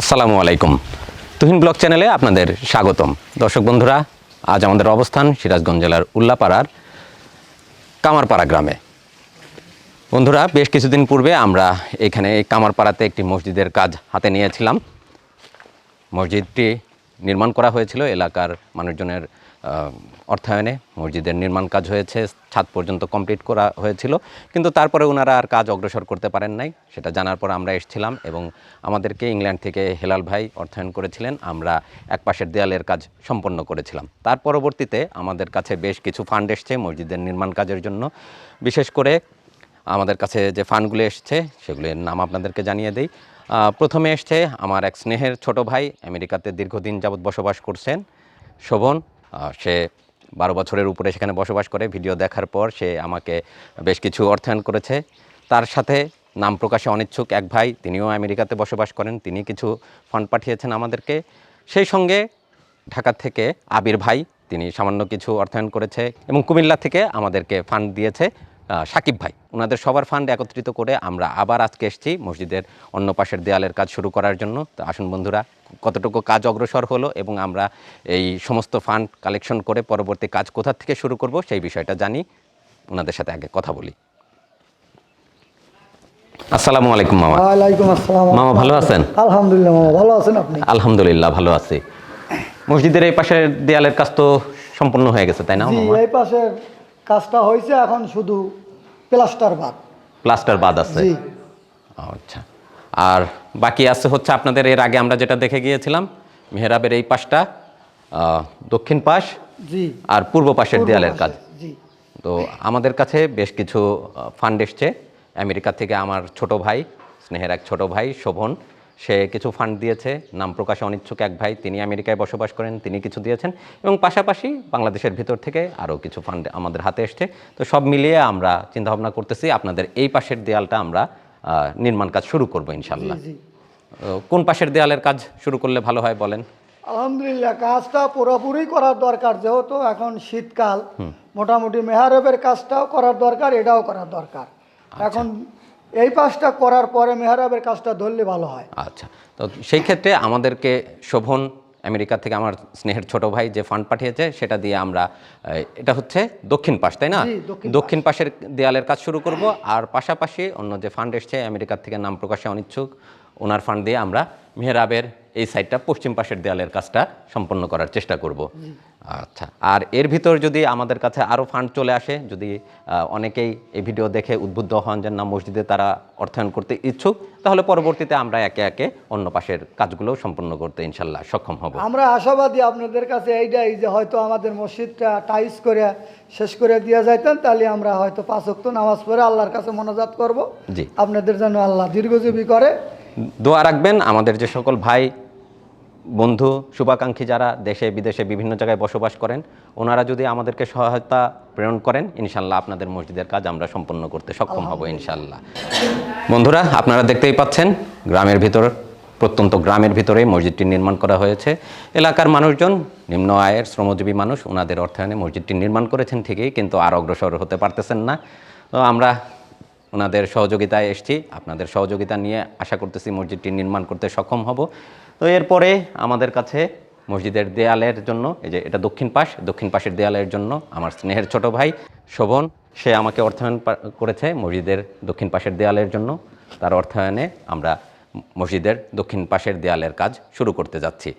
আসসালামু আলাইকুম। তুহিন ব্লগ চ্যানেলে আপনাদের স্বাগতম। দর্শক বন্ধুরা, আজ আমাদের অবস্থান সিরাজগঞ্জ জেলার উল্লাপাড়ার কামারপাড়া গ্রামে। বন্ধুরা, বেশ কিছুদিন পূর্বে আমরা এখানে এই কামারপাড়াতে একটি মসজিদের কাজ হাতে নিয়েছিলাম। মসজিদটি নির্মাণ করা হয়েছিল এলাকার মানুষজনের অর্থায়নে মসজিদের নির্মাণ কাজ হয়েছে, ছাদ পর্যন্ত কমপ্লিট করা হয়েছিল, কিন্তু তারপরে ওনারা আর কাজ অগ্রসর করতে পারেন নাই, সেটা জানার পর আমরা এসেছিলাম এবং আমাদেরকে ইংল্যান্ড থেকে হেলাল ভাই অর্থায়ন করেছিলেন, আমরা এক পাশের দেয়ালের কাজ সম্পন্ন করেছিলাম। তার পরবর্তীতে আমাদের কাছে বেশ কিছু ফান্ড এসছে মসজিদের নির্মাণ কাজের জন্য, বিশেষ করে আমাদের কাছে যে ফান্ডগুলো এসছে, সেগুলির নাম আপনাদেরকে জানিয়ে দিই। প্রথমে এসছে আমার এক স্নেহের ছোট ভাই, আমেরিকাতে দীর্ঘদিন যাবৎ বসবাস করছেন, শোভন। সে বারো বছরের উপরে সেখানে বসবাস করে, ভিডিও দেখার পর সে আমাকে বেশ কিছু অর্থায়ন করেছে। তার সাথে নাম প্রকাশে অনিচ্ছুক এক ভাই, তিনিও আমেরিকাতে বসবাস করেন, তিনি কিছু ফান্ড পাঠিয়েছেন আমাদেরকে। সেই সঙ্গে ঢাকা থেকে আবির ভাই, তিনি সামান্য কিছু অর্থায়ন করেছে এবং কুমিল্লা থেকে আমাদেরকে ফান্ড দিয়েছে। সাকিব ভাই। ওনাদের সবার ফান্ড একত্রিত করে আমরা আবার আজকে এসেছি মসজিদের অন্য পাশের দেয়ালের কাজ শুরু করার জন্য। তো আসুন বন্ধুরা কতটুকু কাজ অগ্রসর হলো এবং আমরা এই সমস্ত ফান্ড কালেকশন করে পরবর্তী কাজ কোথা থেকে শুরু করব সেই বিষয়টা জানি। ওনাদের সাথে আগে কথা বলি। আসসালামু আলাইকুম মামা। ওয়ালাইকুম আসসালাম। মামা ভালো আছেন? আলহামদুলিল্লাহ মামা ভালো আছেন আপনি? আলহামদুলিল্লাহ ভালো আছি। মসজিদের এই পাশের দেয়ালের কাজ তো সম্পূর্ণ হয়ে গেছে তাই না মামা? এই পাশে কাজটা হয়েছে এখন শুধু প্লাস্টার বাদ। প্লাস্টার বাদ আছে? জি। আচ্ছা। আর বাকি আছে হচ্ছে আপনাদের এর আগে আমরা যেটা দেখে গিয়েছিলাম মেহরাবের এই পাশটা দক্ষিণ পাশ জি। আর পূর্ব পাশের দেয়ালের কাজ। জি। তো আমাদের কাছে বেশ কিছু ফান্ড এসছে। আমেরিকা থেকে আমার ছোট ভাই স্নেহের এক ছোট ভাই শোভন সে কিছু ফান্ড দিয়েছে নাম প্রকাশে অনিচ্ছুক এক ভাই তিনি আমেরিকায় বসবাস করেন তিনি কিছু দিয়েছেন এবং পাশাপাশি বাংলাদেশের ভিতর থেকে আরও কিছু ফান্ড আমাদের হাতে এসছে। তো সব মিলিয়ে আমরা চিন্তাভাবনা করতেছি আপনাদের এই পাশের দেয়ালটা আমরা নির্মাণ কাজ শুরু করব ইনশাল্লাহ কোন পাশের দেয়ালের কাজ শুরু করলে ভালো হয় বলেন? আলহামদুলিল্লাহ কাজটা পুরোপুরি করার দরকার যেহেতু এখন শীতকাল মোটামুটি মেহারবের কাজটাও করার দরকার এটাও করার দরকার। আচ্ছা। এখন এই পাশটা করার পরে মেহরাবের কাজটা ধরলে ভালো হয়। আচ্ছা তো সেই ক্ষেত্রে আমাদেরকে শোভন আমেরিকা থেকে আমার স্নেহের ছোট ভাই যে ফান্ড পাঠিয়েছে সেটা দিয়ে আমরা এটা হচ্ছে দক্ষিণ পাশ তাই না? দক্ষিণ পাশের দেয়ালের কাজ শুরু করব। আর পাশাপাশি অন্য যে ফান্ড এসছে আমেরিকা থেকে নাম প্রকাশে অনিচ্ছুক ওনার ফান্ড দিয়ে আমরা মেহরাবের এই সাইডটা পশ্চিম পাশের দেয়ালের কাজটা সম্পন্ন করার চেষ্টা করব। আচ্ছা আর এর ভিতর যদি আমাদের কাছে আরও ফান্ড চলে আসে যদি অনেকেই এই ভিডিও দেখে উদ্বুদ্ধ হন যে না মসজিদে তারা অর্থায়ন করতে ইচ্ছুক তাহলে পরবর্তীতে আমরা একে একে অন্য পাশের কাজগুলো সম্পন্ন করতে ইনশাল্লাহ সক্ষম হব। আমরা আশাবাদী আপনাদের কাছে এইটাই যে হয়তো আমাদের মসজিদটা টাইস করে শেষ করে দিয়ে যাইতেন তাহলে আমরা হয়তো পাঁচ ওয়াক্ত নামাজ পড়ে আল্লাহর কাছে মনোজাত করব। জি। আপনাদের যেন আল্লাহ দীর্ঘজীবী করে। দোয়া রাখবেন আমাদের যে সকল ভাই বন্ধু শুভাকাঙ্ক্ষী যারা দেশে বিদেশে বিভিন্ন জায়গায় বসবাস করেন ওনারা যদি আমাদেরকে সহায়তা প্রেরণ করেন ইনশাল্লাহ আপনাদের মসজিদের কাজ আমরা সম্পন্ন করতে সক্ষম হব ইনশাল্লাহ। বন্ধুরা আপনারা দেখতেই পাচ্ছেন গ্রামের ভিতর প্রত্যন্ত গ্রামের ভিতরে মসজিদটি নির্মাণ করা হয়েছে। এলাকার মানুষজন নিম্ন আয়ের শ্রমজীবী মানুষ ওনাদের অর্থায়নে মসজিদটি নির্মাণ করেছেন ঠিকই কিন্তু আর অগ্রসর হতে পারতেছেন না। তো আমরা ওনাদের সহযোগিতায় এসেছি। আপনাদের সহযোগিতা নিয়ে আশা করতেছি মসজিদটি নির্মাণ করতে সক্ষম হব। তো এরপরে আমাদের কাছে মসজিদের দেয়ালের জন্য, এই যে এটা দক্ষিণ পাশ, দক্ষিণ পাশের দেয়ালের জন্য আমার স্নেহের ছোট ভাই শোভন, সে আমাকে অর্থায়ন করেছে মসজিদের দক্ষিণ পাশের দেয়ালের জন্য। তার অর্থায়নে আমরা মসজিদের দক্ষিণ পাশের দেয়ালের কাজ শুরু করতে যাচ্ছি।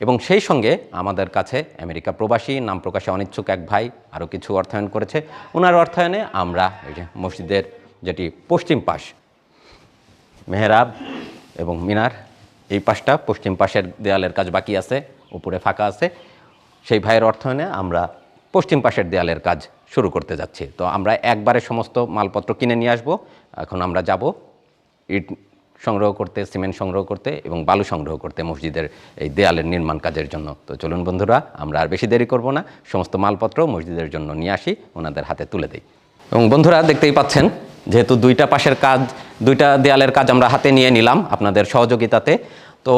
এবং সেই সঙ্গে আমাদের কাছে আমেরিকা প্রবাসী, নাম প্রকাশে অনিচ্ছুক এক ভাই আরও কিছু অর্থায়ন করেছে। ওনার অর্থায়নে আমরা এই যে মসজিদের যেটি পশ্চিম পাশ, মেহরাব এবং মিনার এই পাশটা, পশ্চিম পাশের দেয়ালের কাজ বাকি আছে, উপরে ফাঁকা আছে। সেই ভাইয়ের অর্থায়নে আমরা পশ্চিম পাশের দেয়ালের কাজ শুরু করতে যাচ্ছি। তো আমরা একবারে সমস্ত মালপত্র কিনে নিয়ে আসব। এখন আমরা যাব ইট সংগ্রহ করতে, সিমেন্ট সংগ্রহ করতে এবং বালু সংগ্রহ করতে মসজিদের এই দেয়ালের নির্মাণ কাজের জন্য। তো চলুন বন্ধুরা, আমরা আর বেশি দেরি করব না। সমস্ত মালপত্র মসজিদের জন্য নিয়ে আসি, ওনাদের হাতে তুলে দিই। এবং বন্ধুরা, দেখতেই পাচ্ছেন, যেহেতু দুইটা পাশের কাজ দুইটা দেয়ালের কাজ আমরা হাতে নিয়ে নিলাম আপনাদের সহযোগিতাতে। তো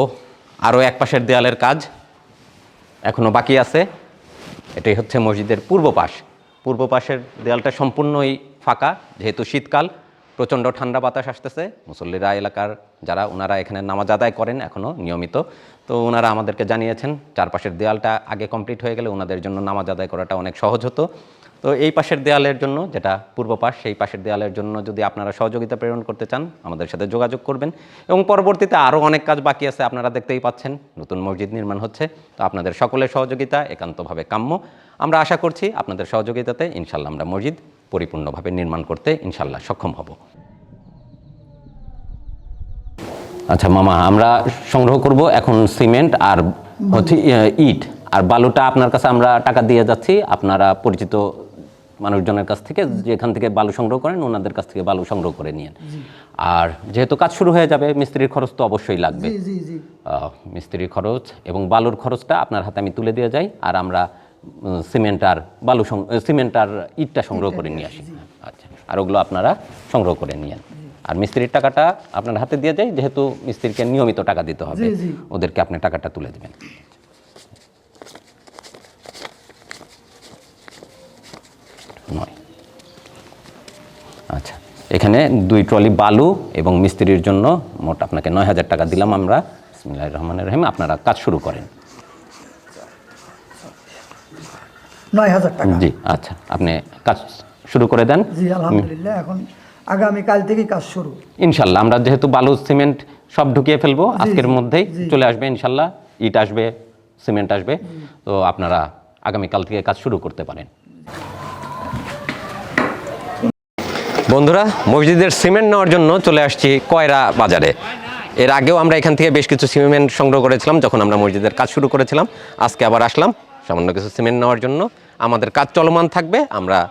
আরও এক পাশের দেয়ালের কাজ এখনও বাকি আছে। এটাই হচ্ছে মসজিদের পূর্ব পাশ। পূর্ব পাশের দেয়ালটা সম্পূর্ণই ফাঁকা, যেহেতু শীতকাল, প্রচণ্ড ঠান্ডা বাতাস আসতেছে। মুসল্লিরা এলাকার যারা, ওনারা এখানে নামাজ আদায় করেন এখনও নিয়মিত। তো ওনারা আমাদেরকে জানিয়েছেন, চারপাশের দেয়ালটা আগে কমপ্লিট হয়ে গেলে ওনাদের জন্য নামাজ আদায় করাটা অনেক সহজ হতো। তো এই পাশের দেয়ালের জন্য, যেটা পূর্ব পাশ, সেই পাশের দেয়ালের জন্য যদি আপনারা সহযোগিতা প্রেরণ করতে চান, আমাদের সাথে যোগাযোগ করবেন। এবং পরবর্তীতে আরও অনেক কাজ বাকি আছে, আপনারা দেখতেই পাচ্ছেন, নতুন মসজিদ নির্মাণ হচ্ছে। তো আপনাদের সকলের সহযোগিতা একান্তভাবে কাম্য। আমরা আশা করছি আপনাদের সহযোগিতাতে ইনশাল্লাহ আমরা মসজিদ পরিপূর্ণভাবে নির্মাণ করতে ইনশাল্লাহ সক্ষম হব। আচ্ছা মামা, আমরা সংগ্রহ করব এখন সিমেন্ট আর হচ্ছে, ইট। আর বালুটা আপনার কাছে আমরা টাকা দিয়ে যাচ্ছি, আপনারা পরিচিত মানুষজনের কাছ থেকে যেখান থেকে বালু সংগ্রহ করেন ওনাদের কাছ থেকে বালু সংগ্রহ করে নিয়েন। আর যেহেতু কাজ শুরু হয়ে যাবে মিস্ত্রির খরচ তো অবশ্যই লাগবে। মিস্ত্রির খরচ এবং বালুর খরচটা আপনার হাতে আমি তুলে দিয়ে যাই আর আমরা সিমেন্ট আর বালু সিমেন্ট আর ইটটা সংগ্রহ করে নিয়ে আসি। আচ্ছা আর ওগুলো আপনারা সংগ্রহ করে নিয়েন। আর মিস্ত্রির টাকাটা আপনার হাতে দিয়ে যাই যেহেতু মিস্ত্রিকে নিয়মিত টাকা দিতে হবে। ওদেরকে আপনি টাকাটা তুলে দেবেন। নয় আচ্ছা এখানে দুই ট্রলি বালু এবং মিস্ত্রির জন্য মোট আপনাকে নয় হাজার টাকা দিলাম আমরা। বিসমিল্লাহির রহমানির রহিম আপনারা কাজ শুরু করেন। নয় হাজার টাকা। জি আচ্ছা আপনি কাজ শুরু করে দেন। জি আলহামদুলিল্লাহ এখন আগামী কাল থেকেই কাজ শুরু। ইনশাল্লাহ আমরা যেহেতু বালু সিমেন্ট সব ঢুকিয়ে ফেলব আজকের মধ্যেই চলে আসবে ইনশাল্লাহ ইট আসবে সিমেন্ট আসবে। তো আপনারা আগামীকাল থেকে কাজ শুরু করতে পারেন। বন্ধুরা মসজিদের সিমেন্ট নেওয়ার জন্য চলে আসছি কয়রা বাজারে। এর আগেও আমরা এখান থেকে বেশ কিছু সিমেন্ট সংগ্রহ করেছিলাম যখন আমরা মসজিদের কাজ শুরু করেছিলাম। আজকে আবার আসলাম সামান্য কিছু সিমেন্ট নেওয়ার জন্য। আমাদের কাজ চলমান থাকবে আমরা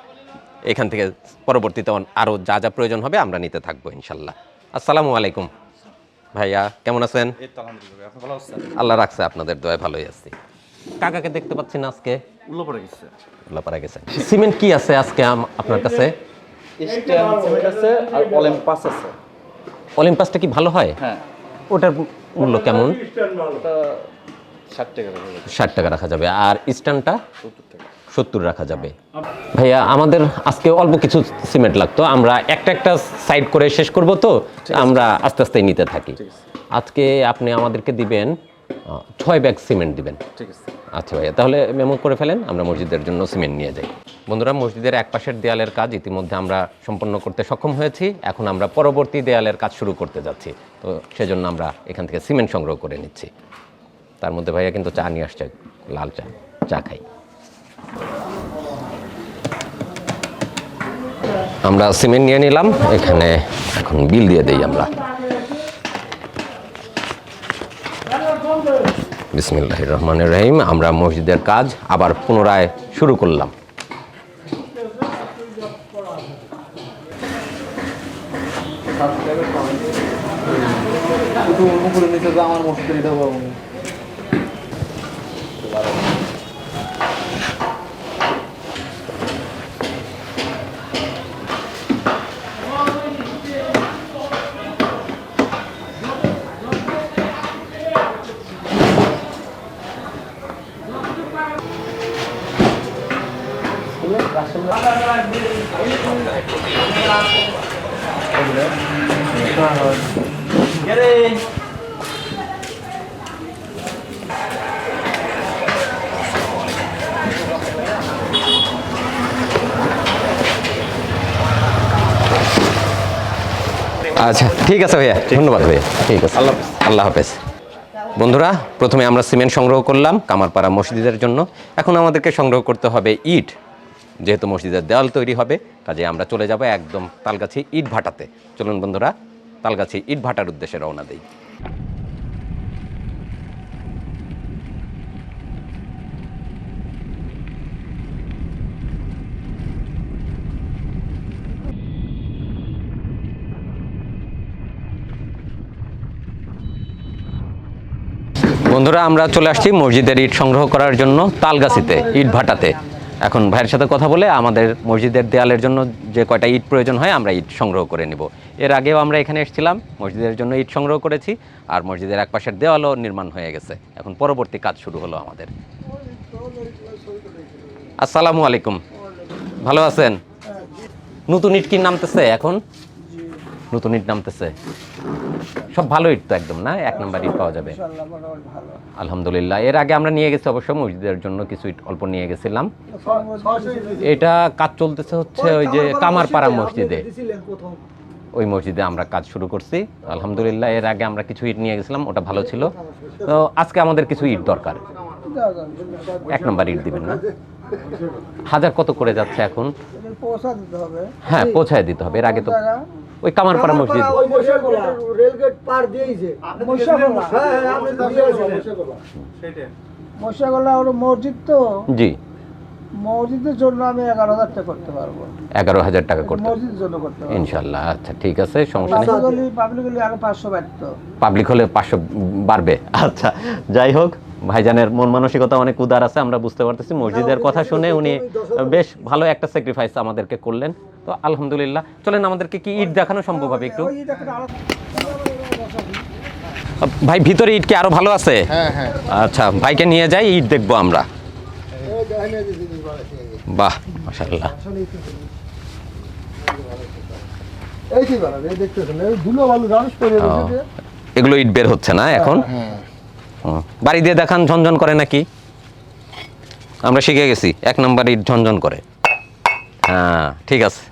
এখান থেকে পরবর্তীতে আরও যা যা প্রয়োজন হবে আমরা নিতে থাকব ইনশাল্লাহ। আসসালামু আলাইকুম। ভাইয়া কেমন আছেন? আল্লাহ রাখছে আপনাদের দয়া ভালোই আছি। কাকাকে দেখতে পাচ্ছি না আজকে? উল্লো গেছে। উল্লাপাড়া গেছেন সিমেন্ট কি আছে আজকে আম- আপনার কাছে? স্ট্যান্ড সিমেন্ট আছে আর অলিম্পাস আছে। অলিম্পাসটা কি ভালো হয়? হ্যাঁ। ওটার মূল্য কেমন? ষাট টাকা রাখা যাবে ষাট টাকা রাখা যাবে। আর স্ট্যান্ডটা সত্তর টাকা। সত্তর রাখা যাবে। ভাইয়া আমাদের আজকে অল্প কিছু সিমেন্ট লাগতো। আমরা একটা একটা সাইড করে শেষ করব তো। আমরা আস্তে আস্তে নিতে থাকি। আজকে আপনি আমাদেরকে দিবেন ছয় ব্যাগ সিমেন্ট দিবেন। ঠিক আছে। আচ্ছা ভাইয়া তাহলে মেমো করে ফেলেন আমরা মসজিদের জন্য সিমেন্ট নিয়ে যাই। বন্ধুরা মসজিদের এক পাশের দেয়ালের কাজ ইতিমধ্যে আমরা সম্পন্ন করতে সক্ষম হয়েছি। এখন আমরা পরবর্তী দেয়ালের কাজ শুরু করতে যাচ্ছি। তো সেজন্য আমরা এখান থেকে সিমেন্ট সংগ্রহ করে নিচ্ছি। তার মধ্যে ভাইয়া কিন্তু চা নিয়ে আসছে লাল চা চা খাই। আমরা সিমেন্ট নিয়ে নিলাম এখানে এখন বিল দিয়ে দিই আমরা। বিসমিল্লাহ রহমানুর রহিম। আমরা মসজিদের কাজ আবার পুনরায় শুরু করলাম। আমার মসজিদের আচ্ছা ঠিক আছে ভাইয়া। ধন্যবাদ ভাইয়া। ঠিক আছে। আল্লাহ আল্লাহ হাফেজ। বন্ধুরা প্রথমে আমরা সিমেন্ট সংগ্রহ করলাম কামারপাড়া মসজিদের জন্য। এখন আমাদেরকে সংগ্রহ করতে হবে ইট। যেহেতু মসজিদের দেওয়াল তৈরি হবে, কাজে আমরা চলে যাব একদম তালগাছি ইট ভাটাতে চলুন বন্ধুরা, তালগাছি ইট ভাটার উদ্দেশ্যে রওনা দিই। বন্ধুরা, আমরা চলে আসছি মসজিদের ইট সংগ্রহ করার জন্য তালগাছিতে ইট ভাটাতে এখন ভাইয়ের সাথে কথা বলে আমাদের মসজিদের দেয়ালের জন্য যে কয়টা ইট প্রয়োজন হয়, আমরা ইট সংগ্রহ করে নিব। এর আগেও আমরা এখানে এসেছিলাম, মসজিদের জন্য ইট সংগ্রহ করেছি, আর মসজিদের এক পাশের দেওয়ালও নির্মাণ হয়ে গেছে। এখন পরবর্তী কাজ শুরু হলো আমাদের। আসসালামু আলাইকুম। ভালো আছেন? নতুন ইট কি নামতেছে এখন? নতুন ইট নামতেছে। সব ভালো ইট তো একদম না? এক নম্বর ইট পাওয়া যাবে। আলহামদুলিল্লাহ। এর আগে আমরা নিয়ে গেছি অবশ্য মসজিদের জন্য কিছু ইট অল্প নিয়ে গেছিলাম। এটা কাজ চলতেছে হচ্ছে ওই যে কামারপাড়া মসজিদে ওই মসজিদে আমরা কাজ শুরু করছি। আলহামদুলিল্লাহ এর আগে আমরা কিছু ইট নিয়ে গেছিলাম ওটা ভালো ছিল। তো আজকে আমাদের কিছু ইট দরকার। এক নম্বর ইট দিবেন না? হাজার কত করে যাচ্ছে এখন? হ্যাঁ পৌঁছায় দিতে হবে। এর আগে তো ওই কামারপাড়া মসজিদ। রেলগেট পার দিয়েছে। মশাগোলা। ওর মসজিদ তো। জি। মসজিদের জন্য আমি এগারো হাজার টাকা করতে পারব। এগারো হাজার টাকা করতে। মসজিদের জন্য করতে ইনশাল্লাহ আচ্ছা ঠিক আছে সমস্যা নেই। পাবলিক পাবলিক আরও পাঁচশো বাড়ত। পাবলিক হলে পাঁচশো বাড়বে। আচ্ছা যাই হোক। ভাইজানের মন মানসিকতা অনেক উদার আছে আমরা বুঝতে পারতেছি। মসজিদের কথা শুনে উনি বেশ ভালো একটা স্যাক্রিফাইস আমাদেরকে করলেন। তো আলহামদুলিল্লাহ চলেন আমাদেরকে কি ইট দেখানো সম্ভব হবে একটু? ভাই ভিতরে ইট কি আরও ভালো আছে? হ্যাঁ হ্যাঁ। আচ্ছা ভাইকে নিয়ে যাই ইট দেখব আমরা। বাহ রয়েছে এগুলো ইট বের হচ্ছে না এখন? হ্যাঁ। বাড়ি দিয়ে দেখান ঝনঝন করে নাকি? আমরা শিখে গেছি এক নম্বর ইট ঝনঝন করে। হ্যাঁ ঠিক আছে।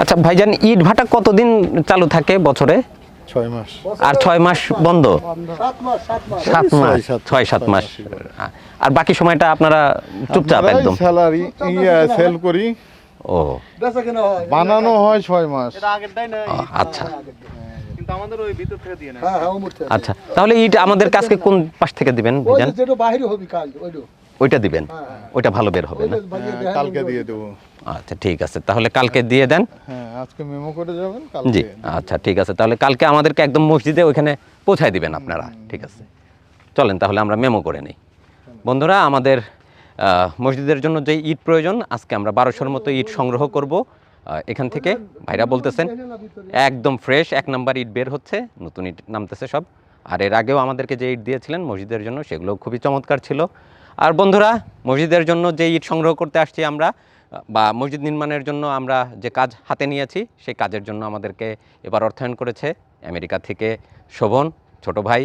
আচ্ছা ভাইজান ইট ভাটা কতদিন চালু থাকে বছরে? ছয় মাস। আর ছয় মাস বন্ধ? সাত মাস ছয়, সাত মাস আর বাকি সময়টা আপনারা চুপচাপ একদম। স্যালারি সেল করি। ও। বেচা কেনা হয় বানানো হয় ছয় মাস। আচ্ছা। হ্যাঁ হ্যাঁ থেকে। আচ্ছা তাহলে ইট আমাদের কাছকে কোন পাশ থেকে দিবেন ওইটা ওইটা দিবেন? ওইটা ভালো বের হবে না? হ্যাঁ, কালকে দিয়ে দেবো। আচ্ছা ঠিক আছে। তাহলে কালকে দিয়ে দেন। হ্যাঁ আজকে মেমো করে যাবেন জি আচ্ছা ঠিক আছে। তাহলে কালকে আমাদেরকে একদম মসজিদে ওইখানে পৌঁছায় দিবেন আপনারা ঠিক আছে। চলেন তাহলে আমরা মেমো করে নিই। বন্ধুরা আমাদের মসজিদের জন্য যে ইট প্রয়োজন, আজকে আমরা বারোশোর মতো ইট সংগ্রহ করব। এখান থেকে ভাইরা বলতেছেন, একদম ফ্রেশ এক নাম্বার ইট বের হচ্ছে, নতুন ইট নামতেছে সব। আর এর আগেও আমাদেরকে যে ইট দিয়েছিলেন মসজিদের জন্য সেগুলো খুবই চমৎকার ছিল। আর বন্ধুরা, মসজিদের জন্য যে ইট সংগ্রহ করতে আসছি আমরা, বা মসজিদ নির্মাণের জন্য আমরা যে কাজ হাতে নিয়েছি, সেই কাজের জন্য আমাদেরকে এবার অর্থায়ন করেছে আমেরিকা থেকে শোভন, ছোট ভাই।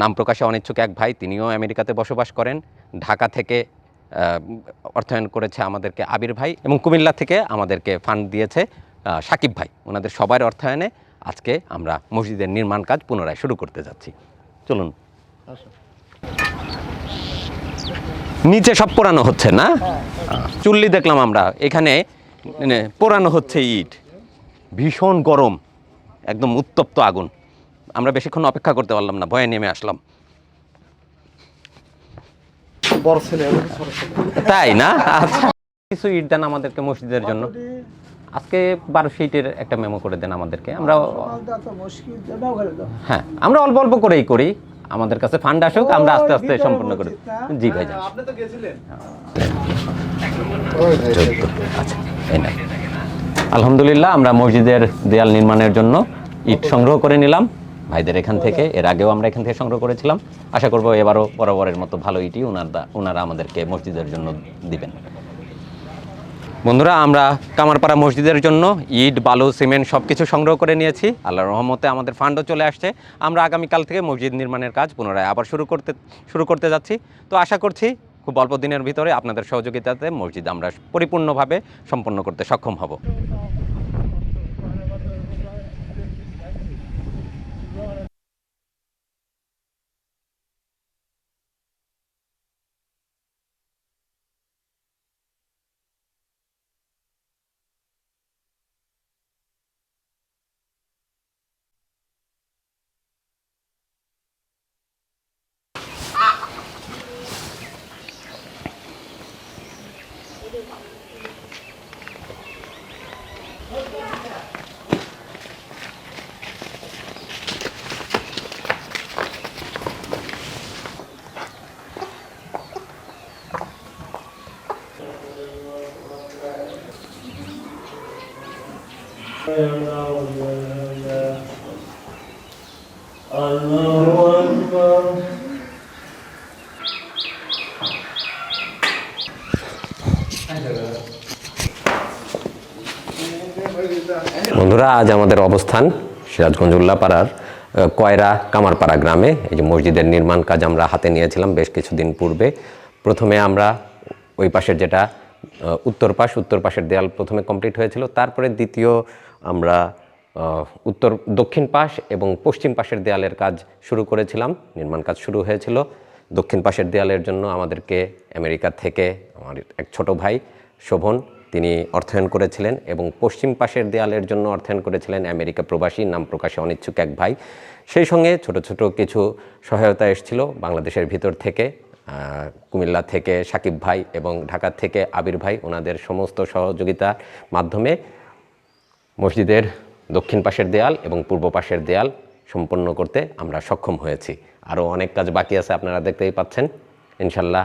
নাম প্রকাশে অনিচ্ছুক এক ভাই, তিনিও আমেরিকাতে বসবাস করেন। ঢাকা থেকে অর্থায়ন করেছে আমাদেরকে আবির ভাই এবং কুমিল্লা থেকে আমাদেরকে ফান্ড দিয়েছে সাকিব ভাই। ওনাদের সবার অর্থায়নে আজকে আমরা মসজিদের নির্মাণ কাজ পুনরায় শুরু করতে যাচ্ছি। চলুন। নিচে সব পোড়ানো হচ্ছে না? চুল্লি দেখলাম আমরা। এখানে মানে পোড়ানো হচ্ছে ইট। ভীষণ গরম, একদম উত্তপ্ত আগুন। আমরা বেশিক্ষণ অপেক্ষা করতে পারলাম না, ভয়ে নেমে আসলাম। তাই না? আচ্ছা। কিছু ইট দেন আমাদেরকে মসজিদের জন্য। আজকে বারোশো ইটের একটা মেমো করে দেন আমাদেরকে। আমরা হ্যাঁ আমরা অল্প অল্প করেই করি। আমাদের কাছে ফান্ড আসুক, আমরা আস্তে আস্তে সম্পূর্ণ করি? জি ভাই আচ্ছা এই নেন। আলহামদুলিল্লাহ, আমরা মসজিদের দেয়াল নির্মাণের জন্য ইট সংগ্রহ করে নিলাম। ভাইদের এখান থেকে, এর আগেও আমরা এখান থেকে সংগ্রহ করেছিলাম। আশা করব এবারও বরাবরের মতো ভালো ইটই ওনারা ওনারা আমাদেরকে মসজিদের জন্য দিবেন। বন্ধুরা, আমরা কামারপাড়া মসজিদের জন্য ইট, বালু, সিমেন্ট সব কিছু সংগ্রহ করে নিয়েছি। আল্লাহর রহমতে আমাদের ফান্ডও চলে আসছে। আমরা আগামীকাল থেকে মসজিদ নির্মাণের কাজ পুনরায় আবার শুরু করতে শুরু করতে যাচ্ছি। তো আশা করছি খুব অল্প দিনের ভিতরে আপনাদের সহযোগিতাতে মসজিদ আমরা পরিপূর্ণভাবে সম্পন্ন করতে সক্ষম হব। বন্ধুরা, আজ আমাদের অবস্থান সিরাজগঞ্জ উল্লাপাড়ার কয়রা কামারপাড়া গ্রামে। এই যে মসজিদের নির্মাণ কাজ আমরা হাতে নিয়েছিলাম বেশ কিছুদিন পূর্বে। প্রথমে আমরা ওই পাশের যেটা উত্তর পাশ, উত্তর পাশের দেয়াল প্রথমে কমপ্লিট হয়েছিল। তারপরে দ্বিতীয় আমরা উত্তর, দক্ষিণ পাশ এবং পশ্চিম পাশের দেয়ালের কাজ শুরু করেছিলাম। নির্মাণ কাজ শুরু হয়েছিল। দক্ষিণ পাশের দেয়ালের জন্য আমাদেরকে আমেরিকা থেকে আমার এক ছোট ভাই শোভন তিনি অর্থায়ন করেছিলেন এবং পশ্চিম পাশের দেয়ালের জন্য অর্থায়ন করেছিলেন আমেরিকা প্রবাসী, নাম প্রকাশে অনিচ্ছুক এক ভাই। সেই সঙ্গে ছোট ছোট কিছু সহায়তা এসেছিল বাংলাদেশের ভিতর থেকে কুমিল্লা থেকে সাকিব ভাই এবং ঢাকা থেকে আবির ভাই, ওনাদের সমস্ত সহযোগিতার মাধ্যমে মসজিদের দক্ষিণ পাশের দেয়াল এবং পূর্ব পাশের দেয়াল সম্পন্ন করতে আমরা সক্ষম হয়েছি। আরও অনেক কাজ বাকি আছে, আপনারা দেখতেই পাচ্ছেন। ইনশাল্লাহ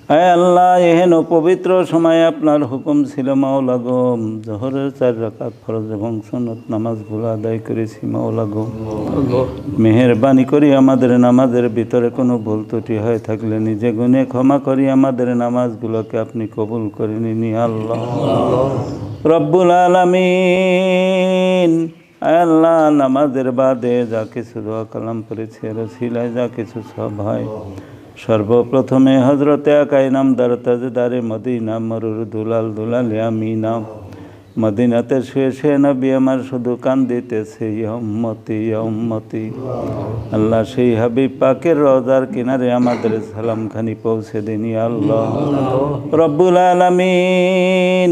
আয় আল্লাহ, এহেন পবিত্র সময়ে আপনার হুকুম ছিল মাওলাগম। জহরের চার রাকাত ফরজ এবং সনত নামাজগুলো আদায় করেছি মাওলাগম। মেহরবানি করি আমাদের নামাজের ভিতরে কোনো ভুল ত্রুটি হয়ে থাকলে নিজে গুনে ক্ষমা করি আমাদের নামাজগুলোকে আপনি কবুল করে নিনি আল্লাহ। রব্বুল আলামিন আল্লাহ, নামাজের বাদে যা কিছু দোয়া কালাম করেছে, রসিলায় যা কিছু সব হয়। সর্বপ্রথমে হজরতে আকাই নাম দারতাজদারে মদিনা, মরুর দুলাল দুলাল আমিনা। মদিনাতে শুয়ে শুয়ে নবী আমার শুধু কান দিতেছে ইয়ম্মতি ইয়ম্মতি আল্লাহ সেই হাবিব পাকের রজার কিনারে আমাদের সালাম খানি পৌঁছে দিন আল্লাহ। রব্বুল আলামিন।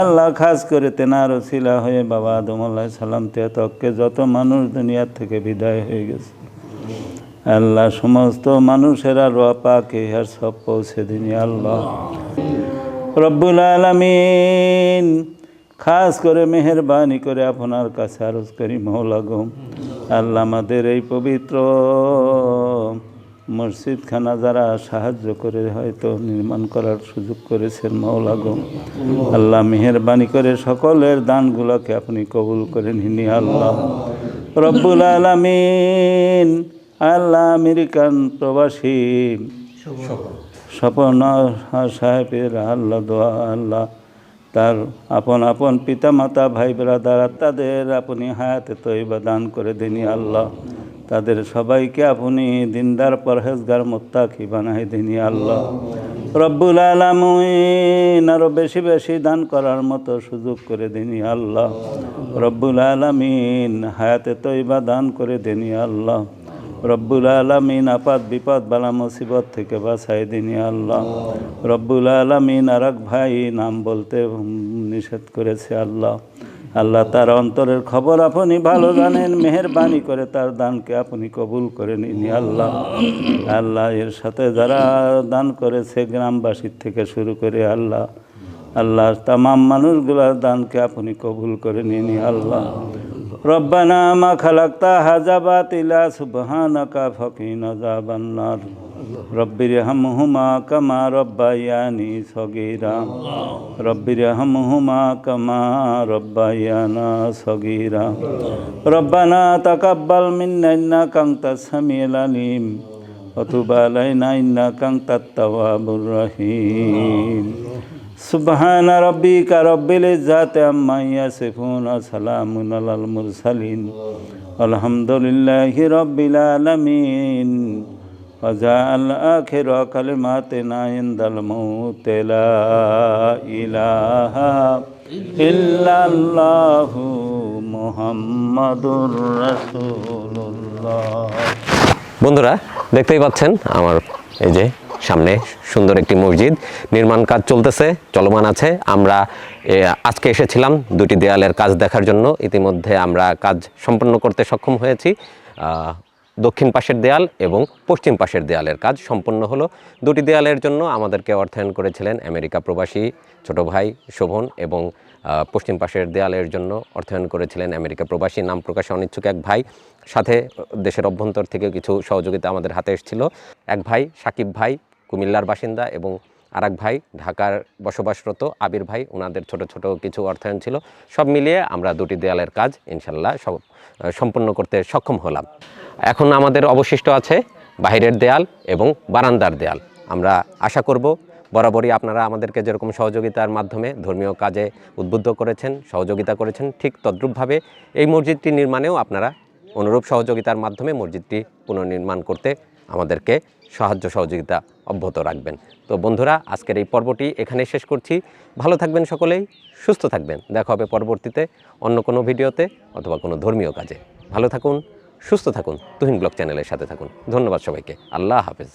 আল্লাহ খাস করে তেনার শিলা হয়ে বাবা আদম আল্লাহ সালাম তেতককে যত মানুষ দুনিয়ার থেকে বিদায় হয়ে গেছে। আল্লাহ, সমস্ত মানুষেরা রোয়া পাকে, আর সব পৌঁছে দিনি আল্লাহ। রব্বুল আলমিন, খাস করে মেহরবানি করে আপনার কাছে আরজ করি মৌলাগম আল্লাহ আমাদের এই পবিত্র মসজিদখানা যারা সাহায্য করে হয়তো নির্মাণ করার সুযোগ করেছেন মৌলাগম আল্লাহ মেহরবানি করে সকলের দানগুলোকে আপনি কবুল করে নিনি আল্লাহ। রব্বুল আলমিন আল্লাহ আমেরিকান প্রবাসী। স্বপন সাহেবের আল্লাহ, দোয়া আল্লাহ। তার আপন আপন পিতা মাতা ভাই ব্রাদার তাদের আপনি হায়াতে তৈবা দান করে দিনি আল্লাহ। তাদের সবাইকে আপনি দিনদার, পরহেজগার, মোত্তাকি বানাই দিনি আল্লাহ। রব্বুল আলমিন আরও বেশি বেশি দান করার মতো সুযোগ করে দিনি আল্লাহ। রব্বুল আলমিন হায়াতে তৈবা দান করে দিনি আল্লাহ। রব্বুল আলমিন আপাত বিপদ বালা মুসিবত থেকে বাঁচাই দিনি আল্লাহ। রব্বুল আলমিন আর ভাই নাম বলতে নিষেধ করেছে আল্লাহ। আল্লাহ তার অন্তরের খবর আপনি ভালো জানেন, মেহরবানি করে তার দানকে আপনি কবুল করে নিনি আল্লাহ। আল্লাহ এর সাথে যারা দান করেছে গ্রামবাসীর থেকে শুরু করে আল্লাহ। আল্লাহ তাম মানুষগুলার দানকে আপনি কবুল করে নিনি আল্লাহ। ربنا ما خلقت هذا باطلا سبحانك فقنا عذاب النار رب ارحمهما كما ربياني صغيرا رب ارحمهما كما ربيانا صغيرا ربنا تقبل منا انك انت السميع العليم وتب علينا انك انت التواب الرحيم سبحان ربك رب العزة عما يصفون وسلام على المرسلين والحمد لله رب العالمين وجعل آخر كلماتنا عند الموت لا إله إلا الله محمد رسول الله বন্ধুরা দেখতেই পাচ্ছেন আমার এই যে সামনে সুন্দর একটি মসজিদ। নির্মাণ কাজ চলতেছে, চলমান আছে। আমরা আজকে এসেছিলাম দুটি দেয়ালের কাজ দেখার জন্য। ইতিমধ্যে আমরা কাজ সম্পন্ন করতে সক্ষম হয়েছি। দক্ষিণ পাশের দেয়াল এবং পশ্চিম পাশের দেয়ালের কাজ সম্পন্ন হলো। দুটি দেয়ালের জন্য আমাদেরকে অর্থায়ন করেছিলেন আমেরিকা প্রবাসী ছোট ভাই শোভন এবং পশ্চিম পাশের দেয়ালের জন্য অর্থায়ন করেছিলেন আমেরিকা প্রবাসী। নাম প্রকাশে অনিচ্ছুক এক ভাই। সাথে, দেশের অভ্যন্তর থেকে কিছু সহযোগিতা আমাদের হাতে এসেছিল। এক ভাই, সাকিব ভাই কুমিল্লার বাসিন্দা এবং আর ভাই, ঢাকার বসবাসরত আবির ভাই ওনাদের ছোট ছোট কিছু অর্থায়ন ছিল। সব মিলিয়ে আমরা দুটি দেয়ালের কাজ ইনশাল্লাহ সব সম্পন্ন করতে সক্ষম হলাম। এখন আমাদের অবশিষ্ট আছে বাইরের দেয়াল এবং বারান্দার দেয়াল। আমরা আশা করব বরাবরই আপনারা আমাদেরকে যেরকম সহযোগিতার মাধ্যমে ধর্মীয় কাজে উদ্বুদ্ধ করেছেন, সহযোগিতা করেছেন, ঠিক তদ্রূপভাবে এই মসজিদটি নির্মাণেও আপনারা অনুরূপ সহযোগিতার মাধ্যমে মসজিদটি পুনর্নির্মাণ করতে আমাদেরকে সাহায্য সহযোগিতা অব্যাহত রাখবেন। তো বন্ধুরা, আজকের এই পর্বটি এখানে শেষ করছি। ভালো থাকবেন সকলেই, সুস্থ থাকবেন। দেখা হবে পরবর্তীতে অন্য কোনো ভিডিওতে অথবা কোনো ধর্মীয় কাজে। ভালো থাকুন, সুস্থ থাকুন। তুহিন ব্লগ চ্যানেলের সাথে থাকুন। ধন্যবাদ সবাইকে। আল্লাহ হাফেজ।